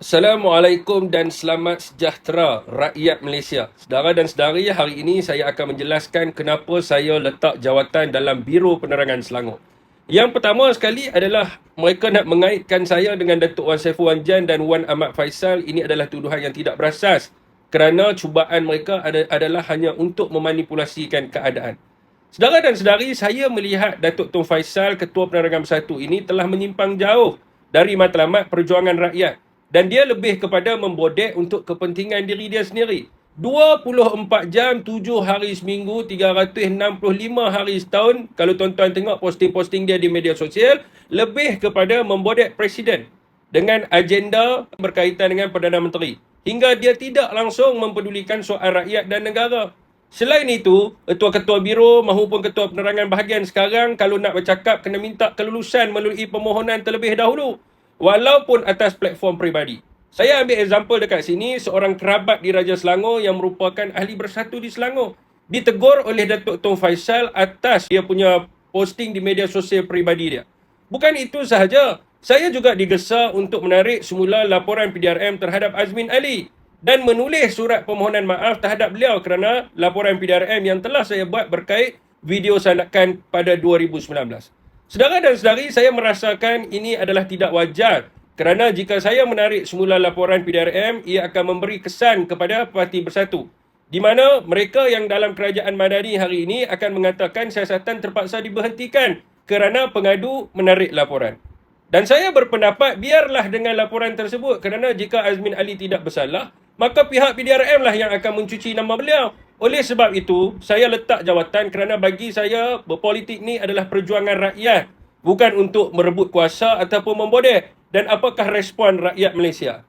Assalamualaikum dan selamat sejahtera rakyat Malaysia. Saudara dan saudari, hari ini saya akan menjelaskan kenapa saya letak jawatan dalam Biro Penerangan Selangor. Yang pertama sekali adalah mereka nak mengaitkan saya dengan Datuk Wan Saiful Wan Jan dan Wan Ahmad Faisal. Ini adalah tuduhan yang tidak berasas kerana cubaan mereka ada, adalah hanya untuk memanipulasikan keadaan. Saudara dan saudari, saya melihat Datuk Tun Faisal, Ketua Penerangan Bersatu ini telah menyimpang jauh dari matlamat perjuangan rakyat dan dia lebih kepada membodek untuk kepentingan diri dia sendiri. 24 jam, 7 hari seminggu, 365 hari setahun, kalau tuan-tuan tengok posting-posting dia di media sosial, lebih kepada membodek presiden dengan agenda berkaitan dengan Perdana Menteri. Hingga dia tidak langsung mempedulikan soal rakyat dan negara. Selain itu, ketua-ketua biro maupun ketua penerangan bahagian sekarang kalau nak bercakap kena minta kelulusan melalui permohonan terlebih dahulu walaupun atas platform peribadi. Saya ambil example dekat sini, seorang kerabat di Raja Selangor yang merupakan ahli bersatu di Selangor. Ditegur oleh Datuk Tong Faisal atas dia punya posting di media sosial peribadi dia. Bukan itu sahaja, saya juga digesa untuk menarik semula laporan PDRM terhadap Azmin Ali dan menulis surat permohonan maaf terhadap beliau kerana laporan PDRM yang telah saya buat berkait video sandakan pada 2019. Saudara dan saudari, saya merasakan ini adalah tidak wajar kerana jika saya menarik semula laporan PDRM, ia akan memberi kesan kepada Parti Bersatu di mana mereka yang dalam kerajaan Madani hari ini akan mengatakan siasatan terpaksa diberhentikan kerana pengadu menarik laporan. Dan saya berpendapat biarlah dengan laporan tersebut kerana jika Azmin Ali tidak bersalah, maka pihak PDRM lah yang akan mencuci nama beliau. Oleh sebab itu, saya letak jawatan kerana bagi saya berpolitik ni adalah perjuangan rakyat. Bukan untuk merebut kuasa ataupun membodek. Dan apakah respon rakyat Malaysia?